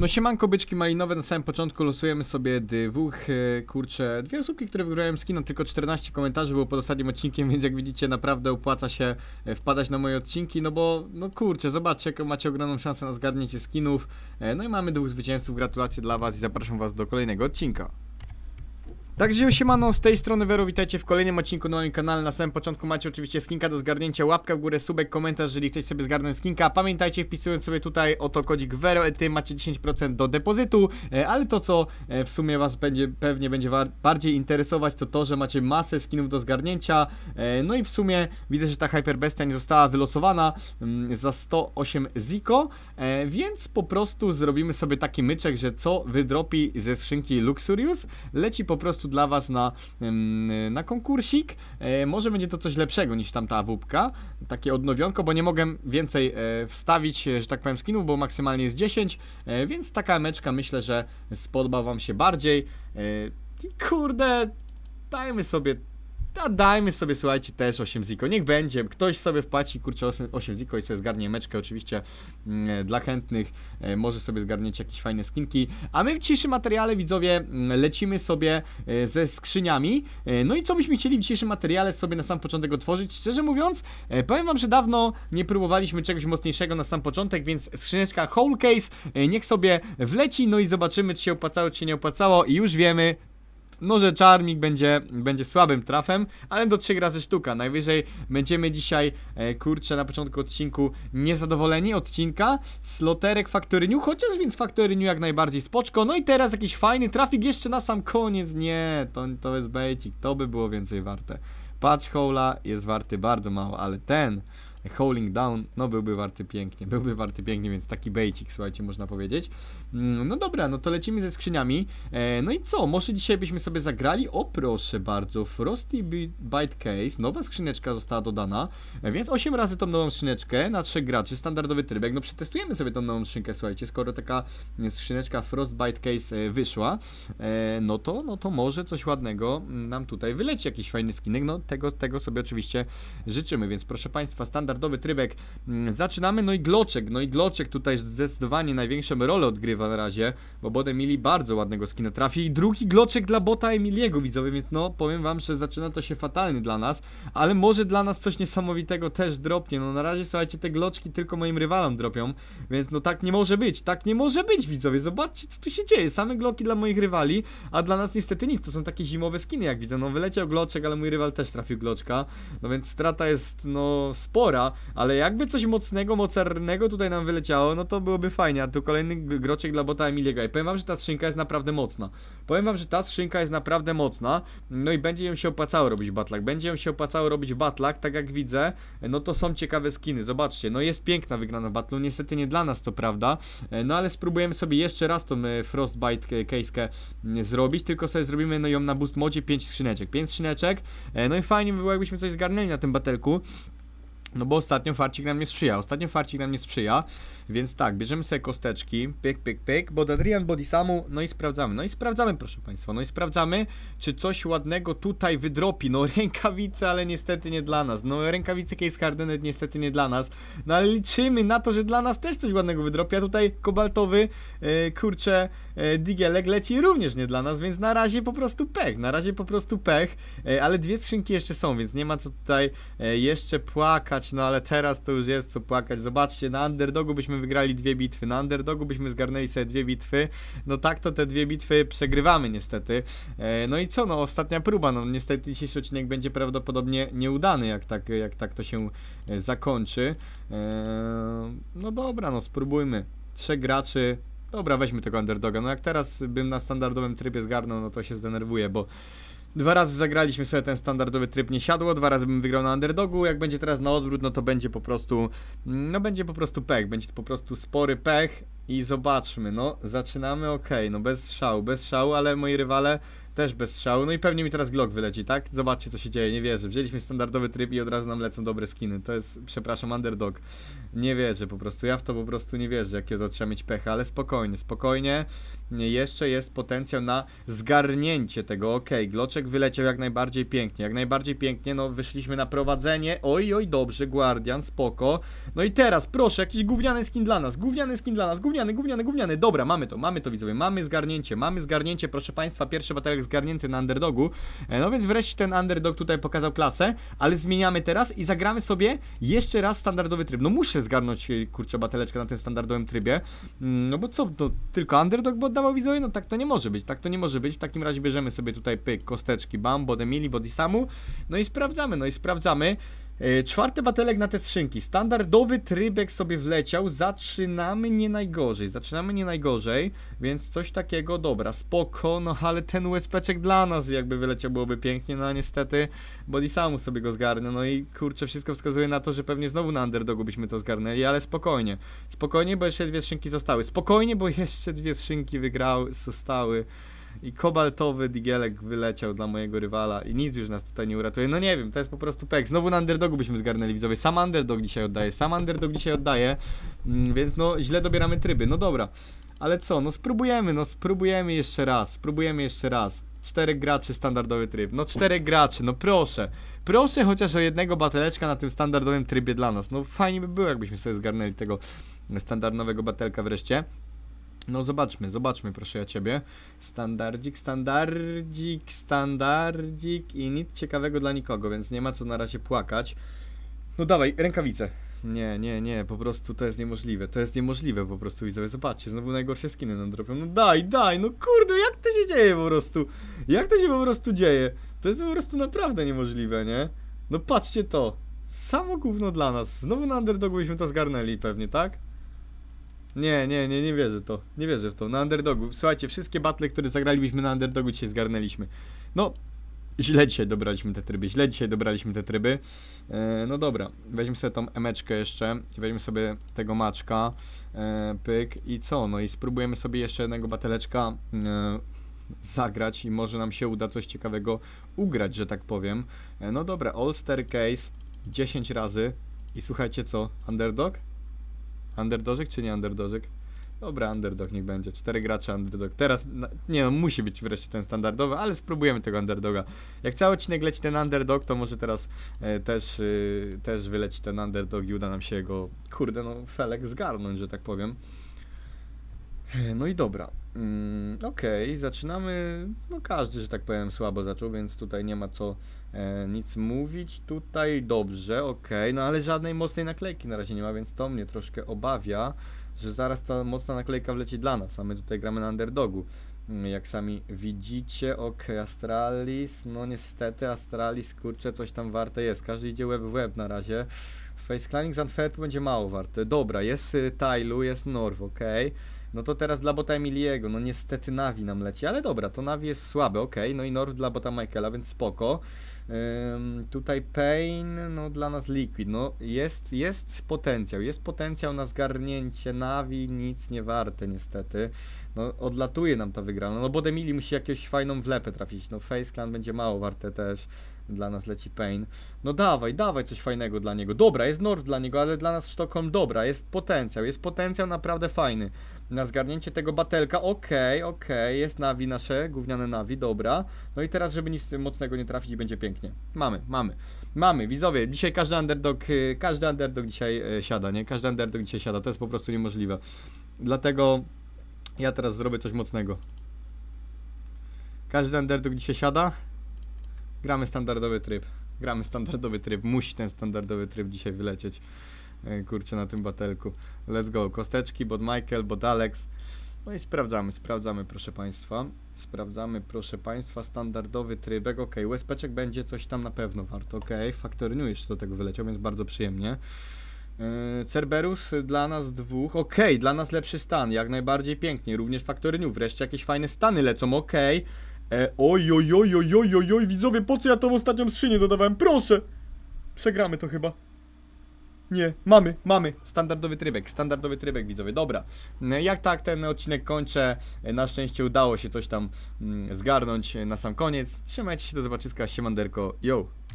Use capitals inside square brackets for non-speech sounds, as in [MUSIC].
No siemanko byczki malinowe, na samym początku losujemy sobie dwóch, kurczę, dwie osóbki, które wygrają skina, tylko 14 komentarzy było pod ostatnim odcinkiem, [LAUGHS] więc jak widzicie naprawdę opłaca się e, wpadać na moje odcinki, no bo, no kurczę, zobaczcie jaką macie ogromną szansę na zgarnięcie skinów, e, no i mamy dwóch zwycięzców, gratulacje dla was i zapraszam was do kolejnego odcinka. Także siemano, z tej strony Vero, witajcie w kolejnym odcinku na moim kanale. Na samym początku macie oczywiście skinka do zgarnięcia, łapka w górę, subek, komentarz, jeżeli chcecie sobie zgarnąć skinka. Pamiętajcie, wpisując sobie tutaj oto kodzik Vero, ty macie 10% do depozytu, e, ale to co e, w sumie was będzie, pewnie będzie bardziej interesować, to to, że macie masę skinów do zgarnięcia. E, No i w sumie widzę, że ta Hyperbestia nie została wylosowana mm, za 108 Ziko, e, więc po prostu zrobimy sobie taki myczek, że co wydropi ze skrzynki Luxurious, leci po prostu dla was na, na konkursik. E, może będzie to coś lepszego niż tamta wupka, takie odnowionko, bo nie mogę więcej e, wstawić, e, że tak powiem, skinów, bo maksymalnie jest 10, e, więc taka meczka myślę, że spodoba wam się bardziej. I kurde, dajmy sobie a dajmy sobie, słuchajcie, też 8 ziko. Niech będzie. Ktoś sobie wpłaci, kurczę, 8 8 ziko i sobie zgarnie meczkę. Oczywiście mm, dla chętnych e, może sobie zgarnieć jakieś fajne skinki. A my w dzisiejszym materiale, widzowie, mm, lecimy sobie e, ze skrzyniami. E, no i co byśmy chcieli w dzisiejszym materiale sobie na sam początek otworzyć? Szczerze mówiąc, e, powiem wam, że dawno nie próbowaliśmy czegoś mocniejszego na sam początek, więc skrzyneczka Whole Case e, niech sobie wleci, no i zobaczymy, czy się opłacało, czy się nie opłacało. I już wiemy, no, że Charmik będzie, będzie słabym trafem, ale do trzech razy sztuka. Najwyżej będziemy dzisiaj, e, kurczę, na początku odcinku niezadowoleni odcinka. Sloterek Factory New, chociaż więc Factory New jak najbardziej spoczko. No i teraz jakiś fajny trafik jeszcze na sam koniec. Nie, to, to jest bejcik, to by było więcej warte. Patch Hola jest warty bardzo mało, ale ten Howling Down, no byłby warty pięknie, byłby warty pięknie, więc taki bejcik, słuchajcie, można powiedzieć. Mm, No dobra, no to lecimy ze skrzyniami. E, no i co, może dzisiaj byśmy sobie zagrali? O proszę bardzo, Frosty Bi- Bite Case, nowa skrzyneczka została dodana, e, więc 8 razy tą nową skrzyneczkę na trzech graczy, standardowy trybek. No przetestujemy sobie tą nową skrzynkę, słuchajcie, skoro taka skrzyneczka Frostbite Case e, wyszła, no to, no to może coś ładnego mm, nam tutaj wyleci, jakiś fajny skinek, no tego, tego sobie oczywiście życzymy, więc proszę Państwa, standardowy trybek. Mm, zaczynamy, no i Gloczek, no i Gloczek tutaj zdecydowanie największą rolę odgrywa na razie, bo Bot Emili bardzo ładnego skina trafi. I drugi Gloczek dla Bota Emiliego, widzowie, więc no powiem Wam, że zaczyna to się fatalnie dla nas, ale może dla nas coś niesamowitego też dropnie, no na razie słuchajcie, te Gloczki tylko moim rywalom dropią, więc no tak nie może być, tak nie może być, widzowie, zobaczcie co tu się dzieje, same Gloki dla moich rywali, a dla nas niestety nic, to są takie zimowe skiny jak widzę, no wyleciał Gloczek, ale mój rywal też trafił Gloczka, no więc strata jest no spora, ale jakby coś mocnego, mocarnego tutaj nam wyleciało, no to byłoby fajnie, a tu kolejny groczek dla bota Emiliego. I powiem wam, że ta skrzynka jest naprawdę mocna, powiem wam, że ta skrzynka jest naprawdę mocna, no i będzie ją się opłacało robić w będzie ją się opłacało robić w tak jak widzę, no to są ciekawe skiny, zobaczcie, no jest piękna wygrana w battlu, niestety nie dla nas to prawda, e, no ale spróbujemy sobie jeszcze raz tą e, Frostbite e, case'kę mm, zrobić, tylko sobie zrobimy no ją na boost modzie 5 skrzyneczek, 5 skrzyneczek, no i fajnie by było jakbyśmy coś zgarnęli na tym batelku, no bo ostatnio farcik nam nie sprzyja, ostatnio farcik nam nie sprzyja, więc tak, bierzemy sobie kosteczki, pyk, pyk, pyk, bod Adrian, body Samu, no i sprawdzamy, no i sprawdzamy proszę Państwa, no i sprawdzamy, czy coś ładnego tutaj wydropi, no [LAUGHS] rękawice, ale niestety nie dla nas, no rękawice Case Hardenet niestety nie dla nas, no ale liczymy na to, że dla nas też coś ładnego wydropi, a tutaj kobaltowy, kurczę, e, digielek leci również nie dla nas, więc na razie po prostu pech, na razie po prostu pech, e, ale dwie skrzynki jeszcze są, więc nie ma co tutaj e, jeszcze płakać, no ale teraz to już jest co płakać. Zobaczcie, na underdogu byśmy wygrali dwie bitwy, na underdogu byśmy zgarnęli sobie dwie bitwy, no tak to te dwie bitwy przegrywamy niestety. E, no i co, no ostatnia próba, no niestety dzisiejszy odcinek będzie prawdopodobnie nieudany, jak tak, jak tak to się e, zakończy. E, no dobra, no spróbujmy. Trzech graczy, Dobra, weźmy tego underdoga. No jak teraz bym na standardowym trybie zgarnął, no to się zdenerwuję, bo dwa razy zagraliśmy sobie ten standardowy tryb nie siadło, dwa razy bym wygrał na underdogu, jak będzie teraz na odwrót, no to będzie po prostu, no będzie po prostu pech, będzie po prostu spory pech i zobaczmy, no zaczynamy ok, no bez szału, bez szału, ale moi rywale Też bez strzału. No i pewnie mi teraz Glock wyleci, tak? Zobaczcie co się dzieje, nie wierzę. Wzięliśmy standardowy tryb i od razu nam lecą dobre skiny. To jest, przepraszam, underdog. Nie wierzę po prostu. Ja w to po prostu nie wierzę, jakie to trzeba mieć pecha, ale spokojnie, spokojnie. Jeszcze jest potencjał na zgarnięcie tego. Okej, Gloczek wyleciał jak najbardziej pięknie. Jak najbardziej pięknie, no wyszliśmy na prowadzenie. Oj, oj, dobrze, Guardian, spoko. No i teraz, proszę, jakiś gówniany skin dla nas. Gówniany skin dla nas. Gówniany, gówniany, gówniany. Dobra, mamy to, mamy to widzowie. Mamy zgarnięcie, mamy zgarnięcie, proszę Państwa. Pierwszy baterek zgarnięty na underdogu. E, No więc wreszcie ten underdog tutaj pokazał klasę, ale zmieniamy teraz i zagramy sobie jeszcze raz standardowy tryb. No muszę zgarnąć, e, kurczę, bateleczkę na tym standardowym trybie. Mm, No bo co, to tylko underdog by oddawał widzowie? No tak to nie może być, tak to nie może być. W takim razie bierzemy sobie tutaj pyk, kosteczki, bam, bodemili, body samu. No i sprawdzamy, no i sprawdzamy. E, Czwarty batelek na te skrzynki. Standardowy trybek sobie wleciał. Zaczynamy nie najgorzej. Zaczynamy nie najgorzej, więc coś takiego, dobra, spoko, no ale ten USPczek dla nas jakby wyleciał byłoby pięknie, no a niestety Body samu sobie go zgarnę, no i kurczę, wszystko wskazuje na to, że pewnie znowu na underdogu byśmy to zgarnęli, ale spokojnie. Spokojnie, bo jeszcze dwie skrzynki zostały. Spokojnie, bo jeszcze dwie skrzynki wygrały, zostały. I kobaltowy digielek wyleciał dla mojego rywala i nic już nas tutaj nie uratuje. No nie wiem, to jest po prostu pek. Znowu na underdogu byśmy zgarnęli widzowie. Sam underdog dzisiaj oddaje, sam underdog dzisiaj oddaje, mm, więc no źle dobieramy tryby. No dobra, ale co, no spróbujemy, no spróbujemy jeszcze raz, spróbujemy jeszcze raz. Czterech graczy, standardowy tryb. No czterech graczy, no proszę. Proszę chociaż o jednego bateleczka na tym standardowym trybie dla nas. No fajnie by było, jakbyśmy sobie zgarnęli tego standardowego batelka wreszcie. No zobaczmy, zobaczmy proszę ja ciebie. Standardzik, standardzik, standardzik i nic ciekawego dla nikogo, więc nie ma co na razie płakać. No dawaj, rękawice. Nie, nie, nie, po prostu to jest niemożliwe. To jest niemożliwe po prostu widzowie. Zobaczcie, znowu najgorsze skiny nam dropią. No daj, daj, no kurde, jak to się dzieje po prostu? Jak to się po prostu dzieje? To jest po prostu naprawdę niemożliwe, nie? No patrzcie to. Samo gówno dla nas. Znowu na underdogu byśmy to zgarnęli pewnie, tak? Nie, nie, nie, nie wierzę w to. Nie wierzę w to. Na underdogu. Słuchajcie, wszystkie battle, które zagralibyśmy na underdogu dzisiaj zgarnęliśmy. No, źle dzisiaj dobraliśmy te tryby. Źle dzisiaj dobraliśmy te tryby. E, no dobra, weźmy sobie tą emeczkę jeszcze weźmy sobie tego maczka. E, pyk i co? No i spróbujemy sobie jeszcze jednego bateleczka e, zagrać i może nam się uda coś ciekawego ugrać, że tak powiem. E, no dobra, All Star Case 10 razy. I słuchajcie co? Underdog? Underdog czy nie underdog? Dobra, underdog niech będzie. Cztery gracze underdog. Teraz, nie no, musi być wreszcie ten standardowy, ale spróbujemy tego underdoga. Jak cały odcinek leci ten underdog, to może teraz e, też, e, też wyleci ten underdog i uda nam się go, kurde no, felek zgarnąć, że tak powiem. E, No i dobra. Mm, Okej, zaczynamy. No każdy, że tak powiem, słabo zaczął, więc tutaj nie ma co e, nic mówić. Tutaj dobrze, okej, no ale żadnej mocnej naklejki na razie nie ma, więc to mnie troszkę obawia, że zaraz ta mocna naklejka wleci dla nas, a my tutaj gramy na underdogu. Mm, Jak sami widzicie, okej, Astralis, no niestety Astralis, kurczę, coś tam warte jest. Każdy idzie web w web na razie. Face Climbing z będzie mało warte. Dobra, jest y, Tylu, jest Norw, okej. No to teraz dla bota Emiliego, no niestety Navi nam leci, ale dobra, to Navi jest słabe, okej, no i Norw dla bota Michaela, więc spoko. Ym, tutaj Pain, no dla nas Liquid, no jest, jest potencjał, jest potencjał na zgarnięcie Navi, nic nie warte niestety. No odlatuje nam ta wygrana, no bo Emili musi jakąś fajną wlepę trafić, no Face Clan będzie mało warte też. Dla nas leci Pain. No dawaj, dawaj coś fajnego dla niego. Dobra, jest North dla niego, ale dla nas Sztokholm dobra, jest potencjał, jest potencjał naprawdę fajny. Na zgarnięcie tego batelka, okej, okej, jest Navi nasze, gówniane Navi, dobra. No i teraz, żeby nic mocnego nie trafić, będzie pięknie. Mamy, mamy, mamy, widzowie, dzisiaj każdy underdog, y, każdy underdog dzisiaj y, siada, nie? Każdy underdog dzisiaj siada, to jest po prostu niemożliwe. Dlatego ja teraz zrobię coś mocnego. Każdy underdog dzisiaj siada, Gramy standardowy tryb. Gramy standardowy tryb. Musi ten standardowy tryb dzisiaj wylecieć. E, Kurczę, na tym batelku. Let's go. Kosteczki, bot Michael, bot Alex. No i sprawdzamy, sprawdzamy, proszę Państwa. Sprawdzamy, proszę Państwa, standardowy trybek. Ok, USPczek będzie coś tam na pewno warto. Ok, Factory New jeszcze do tego wyleciał, więc bardzo przyjemnie. Yy, Cerberus dla nas dwóch. Okej, dla nas lepszy stan, jak najbardziej pięknie. Również Factory New. Wreszcie jakieś fajne stany lecą. Okej. E, oj, oj, oj, oj, oj, oj, oj, widzowie, po co ja tą ostatnią skrzynię dodawałem? Proszę! Przegramy to chyba. nie, mamy, mamy. Standardowy trybek, standardowy trybek widzowie, dobra. No, Jak tak ten odcinek kończę, na szczęście udało się coś tam mm, zgarnąć na sam koniec. Trzymajcie się, do zobaczyska, siemanderko, yo.